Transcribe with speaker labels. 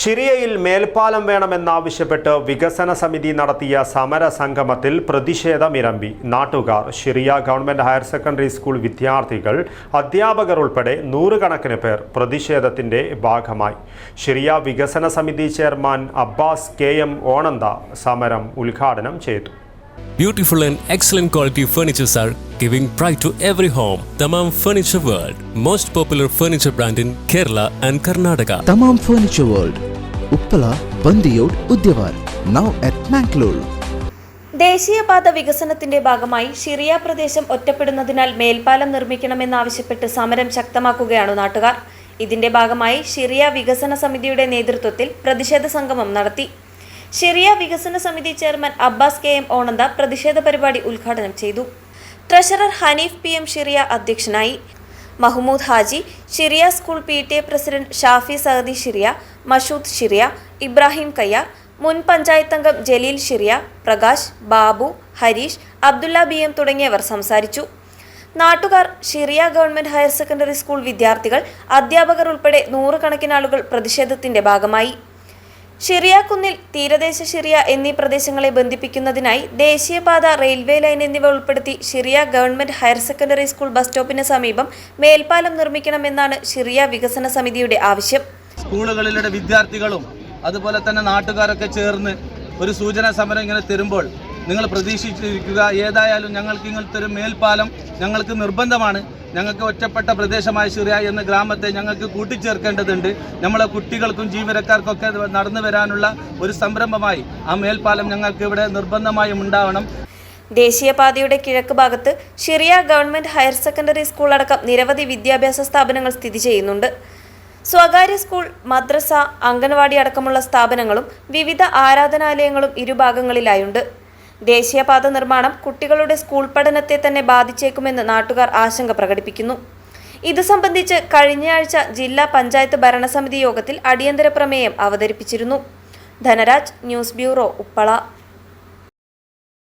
Speaker 1: ഷിറിയയിൽ മേൽപ്പാലം വേണമെന്നാവശ്യപ്പെട്ട് വികസന സമിതി നടത്തിയ സമര സംഗമത്തിൽ പ്രതിഷേധമിരമ്പി നാട്ടുകാർ Shiriya government higher secondary school വിദ്യാർത്ഥികൾ അധ്യാപകർ ഉൾപ്പെടെ നൂറുകണക്കിന് പേർ പ്രതിഷേധത്തിന്റെ ഭാഗമായി. ഷിറിയ വികസന സമിതി chairman Abbas K M Onantha സമരം ഉദ്ഘാടനം ചെയ്തു.
Speaker 2: Beautiful and excellent quality furnitures are giving pride to every home. Tamam Furniture World, most popular furniture brand in Kerala and Karnataka.
Speaker 3: Thamam furniture world Uppala Bandiyod Udyavan now at Mangalore
Speaker 4: ദേശീയപാത വികസനത്തിന്റെ ഭാഗമായി ഷിറിയ പ്രദേശം ഒറ്റപ്പെടുന്നതിനാൽ മേൽപ്പാലം നിർമ്മിക്കണമെന്നാവശ്യപ്പെട്ട് സമരം ശക്തമാക്കുകയാണ് നാട്ടുകാർ ഇതിന്റെ ഭാഗമായി ഷിറിയ വികസന സമിതിയുടെ നേതൃത്വത്തിൽ പ്രതിഷേധ സംഗമം നടത്തി ഷിറിയ വികസന സമിതി chairman Abbas K M Onantha പ്രതിഷേധ പരിപാടി ഉദ്ഘാടനം ചെയ്തു. Treasurer Hanif P M Shiriya അധ്യക്ഷനായി. Mahmood Haji Shiriya school P T A president Shafi Sahadi Shiriya Mashood Shiriya Ibrahim Kayya മുൻ പഞ്ചായത്ത് അംഗം ജലീൽ ഷിറിയ പ്രകാശ് ബാബു ഹരീഷ് അബ്ദുല്ല ബി എം തുടങ്ങിയവർ സംസാരിച്ചു. നാട്ടുകാർ Shiriya government higher secondary school വിദ്യാർത്ഥികൾ അധ്യാപകർ ഉൾപ്പെടെ നൂറുകണക്കിന് ആളുകൾ പ്രതിഷേധത്തിന്റെ ഭാഗമായി. ഷിറിയ കുന്നിൽ തീരദേശ ഷിറിയ എന്നീ പ്രദേശങ്ങളെ ബന്ധിപ്പിക്കുന്നതിനായി ദേശീയപാത റെയിൽവേ ലൈൻ എന്നിവ ഉൾപ്പെടുത്തി Shiriya government higher secondary school bus സ്റ്റോപ്പിന് സമീപം മേൽപ്പാലം നിർമ്മിക്കണമെന്നാണ് ഷിറിയ വികസന സമിതിയുടെ ആവശ്യം.
Speaker 5: സ്കൂളുകളിലെ വിദ്യാർത്ഥികളും അതുപോലെ തന്നെ നാട്ടുകാരൊക്കെ ചേർന്ന് ഒരു സൂചനാ സമരം ഇങ്ങനെ തരുമ്പോൾ നിങ്ങൾ പ്രതീക്ഷിച്ചിരിക്കുക ഏതായാലും ഞങ്ങൾക്ക് ഇങ്ങനത്തെ ഒരു മേൽപ്പാലം ഞങ്ങൾക്ക് നിർബന്ധമാണ്. ഞങ്ങൾക്ക് ഒറ്റപ്പെട്ട പ്രദേശമായ ഷിറിയ എന്ന ഗ്രാമത്തെ ഞങ്ങൾക്ക് കൂട്ടിച്ചേർക്കേണ്ടതുണ്ട്. നമ്മളെ കുട്ടികൾക്കും ജീവനക്കാർക്കൊക്കെ നടന്നു വരാനുള്ള ഒരു സംരംഭമായി ആ മേൽപ്പാലം ഞങ്ങൾക്ക് ഇവിടെ നിർബന്ധമായും ഉണ്ടാവണം.
Speaker 4: ദേശീയപാതയുടെ കിഴക്ക് ഭാഗത്ത് Shiriya government higher secondary school അടക്കം നിരവധി വിദ്യാഭ്യാസ സ്ഥാപനങ്ങൾ സ്ഥിതി ചെയ്യുന്നുണ്ട്. സ്വകാര്യ സ്കൂൾ മദ്രസ അംഗൻവാടി അടക്കമുള്ള സ്ഥാപനങ്ങളും വിവിധ ആരാധനാലയങ്ങളും ഇരുഭാഗങ്ങളിലായുണ്ട്. ദേശീയപാത നിർമ്മാണം കുട്ടികളുടെ സ്കൂൾ പഠനത്തെ തന്നെ ബാധിച്ചേക്കുമെന്ന് നാട്ടുകാർ ആശങ്ക പ്രകടിപ്പിക്കുന്നു. ഇത് സംബന്ധിച്ച് കഴിഞ്ഞയാഴ്ച ജില്ലാ പഞ്ചായത്ത് ഭരണസമിതി യോഗത്തിൽ അടിയന്തര പ്രമേയം അവതരിപ്പിച്ചിരുന്നു. Dhanaraj news bureau Uppala.